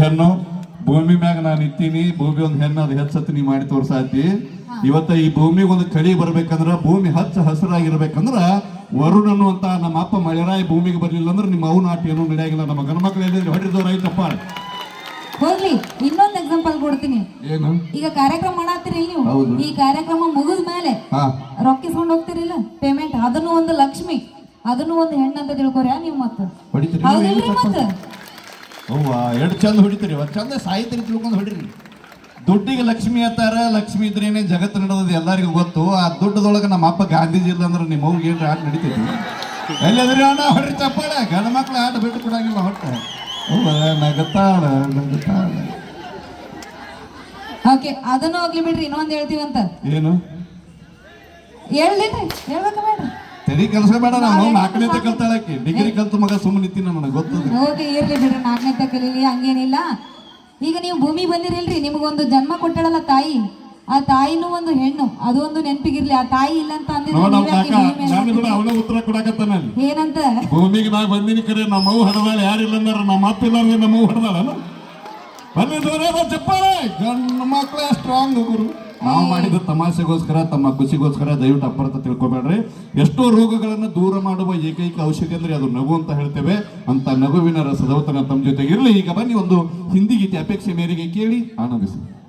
ಹೆಣ್ಣು ಭೂಮಿ ಮ್ಯಾಗ ನಾನು ಇತ್ತೀನಿ ಭೂಮಿ ಒಂದು ಹೆಣ್ಣು ಅದು ಹೆಚ್ಚತ್ತು ನೀ ಮಾಡಿ ತೋರ್ಸಾತಿ. ಇವತ್ತ ಈ ಭೂಮಿಗೆ ಒಂದು ಕಳಿ ಬರ್ಬೇಕಂದ್ರ ಭೂಮಿ ಹಚ್ಚ ಹಸಿರಾಗಿರ್ಬೇಕಂದ್ರ ವರುಣ್ ಅನ್ನುವಂತ ನಮ್ಮ ಅಪ್ಪ ಮಳೆರಾಯಿ ಭೂಮಿಗೆ ಬರ್ಲಿಲ್ಲ ಅಂದ್ರೆ ನಿಮ್ಮ ಅವು ನಾಟಿ ಏನೂ ನಡೆಯಾಗಿಲ್ಲ. ನಮ್ಮ ಗಂಡ ಮಕ್ಳು ಹೇಳಿದ್ರೆ ಹೊಡಿದವ್ರು ಐತಪ್ಪ ಹೋಗ್ಲಿ ಇನ್ನೊಂದ್ ಎಕ್ಸಾಂಪಲ್ ಕೊಡ್ತೀನಿ. ಏನು? ಈಗ ಕಾರ್ಯಕ್ರಮ ಮಾಡತ್ತೀರಿ ನೀವು? ಹೌದು. ಈ ಕಾರ್ಯಕ್ರಮ ಮುಗಿದ ಮೇಲೆ ಹಾ. ರೊಕ್ಕಿಸ್ಕೊಂಡು ಹೋಗ್ತಿರಿಲ್ಲ ಪೇಮೆಂಟ್ ಅದನ್ನು ಒಂದು ಲಕ್ಷ್ಮಿ ಅದನ್ನು ಒಂದು ಹೆಣ್ಣಂತ ತಿಳ್ಕೊರ್ಯಾ ನೀವು ಮತ್ತೆ. ಹೊಡಿತೀರಿ. ಹೌದಿಲ್ರಿ ಮತ್ತ? ಅವ್ವ ಎರಡು ಚಂದ ಹೊಡಿತೀರಿ ಒಂದು ಚಂದ ಸಾಹಿತ್ಯ ತಿಳ್ಕೊಂಡು ಹೊಡಿರಿ. ದುಡ್ಡಿಗೆ ಲಕ್ಷ್ಮಿ ಅತ್ತಾರ ಲಕ್ಷ್ಮಿ ಇದ್ರೇನೆ ಜಗತ್ತು ನಡೆಯೋದು ಎಲ್ಲರಿಗೂ ಗೊತ್ತು. ಆ ದುಡ್ಡದೊಳಗೆ ನಮ್ಮ ಅಪ್ಪ ಗಾಂಧೀಜಿ ಇಲ್ಲ ಅಂದ್ರೆ ನಿಮ್ಮ ಅವ್ಗೆ ಏನು ಆಟ ನಡೀತೈತಿ? ಎಲ್ಲದ್ರಿ ಅಣ್ಣ? ಹೊಡ್ರಿ ಚಪ್ಪಾಳ. ಗಂಡ ಮಕ್ಳು ಆಟ ಬಿಟ್ಟು ಕೊಡಂಗಿಲ್ಲ ಹೊಟ್ಟೆ. ಅವ್ವ ನಗತಾಳ ನಗತಾಳ. ಓಕೆ ಅದನ್ನು ಹೋಗ್ಲಿ ಬಿಡ್ರಿ ಇನ್ನೊಂದು ಹೇಳ್ತೀವಂತ. ಏನು? ಹೇಳ್ದೇನ್ರಿ ಹೇಳ್ಬೇಕ? ತಲೆ ಕೆಲಸ ಬೇಡ ನಾನು ನಾಲ್ಕನೇ ಕಲ್ತಾಳಕ್ಕೆ ಡಿಗ್ರಿ ಕಲ್ತು ಮಗ ಸುಮ್ಮನೆ ನಿಂತೀನಿ ನನಗೆ ಗೊತ್ತದ? ಓಕೆ ಇರ್ಲಿ ಬಿಡ್ರಿ ನಾಲ್ಕನೇ ಕಲೀಲಿ ಹಂಗೇನಿಲ್ಲ. ಈಗ ನೀವು ಭೂಮಿ ಬಂದಿರಲ್ರಿ ನಿಮಗೊಂದು ಜನ್ಮ ಕೊಟ್ಟಳಲ್ಲ ತಾಯಿ. ಆ ತಾಯಿನೂ ಒಂದು ಹೆಣ್ಣು ಅದು ಒಂದು ನೆನಪಿಗಿರ್ಲಿ. ಆ ತಾಯಿ ಇಲ್ಲ ಅಂತ ಅಂದ್ರೆ ಅವನ ಉತ್ತರ ಕೊಡಕತ್ತಾನ ಏನಂತ? ಭೂಮಿಗೆ ನಾ ಬಂದಿನಿ ಕರೆ ನಮ್ಮ ಹಡದಾಳ ಯಾರಿಲ್ಲ ಅಂದ್ರೆ ನಮ್ಮ ಅಪ್ಪ ಇಲ್ಲಾರ್ದೆ ನಮ್ಮ ಅವ್ವ ಹಡದಾಳ ಬಂದಿದ್ದವರೇ ಚಪ್ಪಾಳೆ. ಗಂಡು ಮಕ್ಕಳೇ ಸ್ಟ್ರಾಂಗ್ ಗುರು. ನಾವು ಮಾಡಿದ ತಮಾಷೆಗೋಸ್ಕರ, ತಮ್ಮ ಖುಷಿಗೋಸ್ಕರ ದಯವಿಟ್ಟು ಅಪ್ಪರ್ಥ ತಿಳ್ಕೊಬೇಡ್ರಿ. ಎಷ್ಟೋ ರೋಗಗಳನ್ನು ದೂರ ಮಾಡುವ ಏಕೈಕ ಔಷಧಿ ಅಂದ್ರೆ ಅದು ನಗು ಅಂತ ಹೇಳ್ತೇವೆ. ಅಂತ ನಗುವಿನ ರಸದೌತನ ತಮ್ಮ ಜೊತೆಗಿರ್ಲಿ. ಈಗ ಬನ್ನಿ ಒಂದು ಹಿಂದಿ ಗೀತೆ ಅಪೇಕ್ಷೆ ಮೇರೆಗೆ ಕೇಳಿ ಆನಂದಿಸಿ